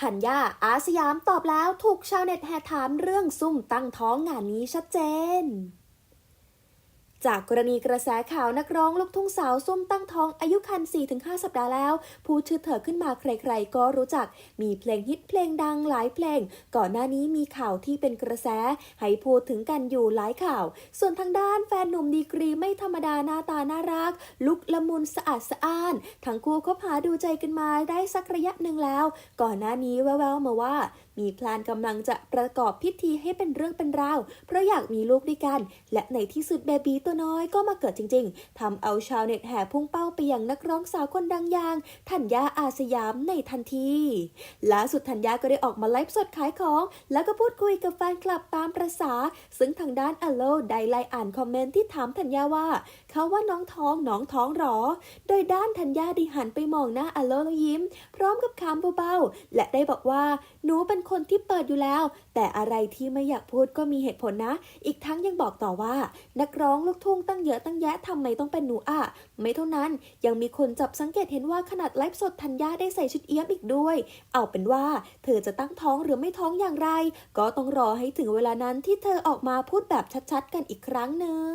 ธัญญาอาสยามตอบแล้วถูกชาวเน็ตแห่ถามเรื่องซุ่มตั้งท้องงานนี้ชัดเจน จากกรณีกระแสข่าวนักร้องลูกทุ่งสาวซุ่มตั้งท้องอายุคัน 4-5 สัปดาห์แล้ว พูดชื่อเธอขึ้นมาใครๆ ก็รู้จัก มีเพลงฮิตเพลงดังหลายเพลง ก่อนหน้านี้มีข่าวที่เป็นกระแส ให้พูดถึงกันอยู่หลายข่าว ส่วนทางด้านแฟนหนุ่มดีกรีไม่ธรรมดาหน้าตาน่ารัก ลุกละมุนสะอาดสะอ้าน ทั้งคู่คบหาดูใจกันมาได้สักระยะหนึ่งแล้ว ก่อนหน้านี้แววๆมาว่ามีแพลนกำลังจะประกอบพิธีให้เป็นเรื่องเป็นราว เพราะอยากมีลูกด้วยกัน และในที่สุดเบบีตัวน้อยก็มาเกิดจริง ๆทำเอาชาวเน็ตแห่พุ่งเป้าไปยังนักร้องสาวคนดังอย่างธัญญาอาสยามในทันทีล่าสุดธัญญาก็ได้ออกมาไลฟ์สดขายของ แล้วก็พูดคุยกับแฟนคลับตามประษา ซึ่งทางด้านอโลได้ไล่อ่านคอมเมนต์ที่ถามธัญญาว่าเขาว่าน้องท้องน้องท้องหรอ โดยด้านธัญญาได้หันไปมองหน้าอโลแล้วยิ้ม พร้อมกับคำเบาๆ และได้บอกว่า หนูเป็นคนที่เปิดอยู่แล้ว แต่อะไรที่ไม่อยากพูดก็มีเหตุผลนะ อีกทั้งยังบอกต่อว่า นักร้องลูกทุ่งตั้งเยอะตั้งแยะทำไมต้องเป็นหนูอะ ไม่เท่านั้นยังมีคนจับสังเกตเห็นว่าขนาดไลฟ์สดธัญญาได้ใส่ชุดเอี้ยมอีกด้วย เอาเป็นว่าเธอจะตั้งท้องหรือไม่ท้องอย่างไร ก็ต้องรอให้ถึงเวลานั้นที่เธอออกมาพูดแบบชัดๆ กันอีกครั้งหนึ่ง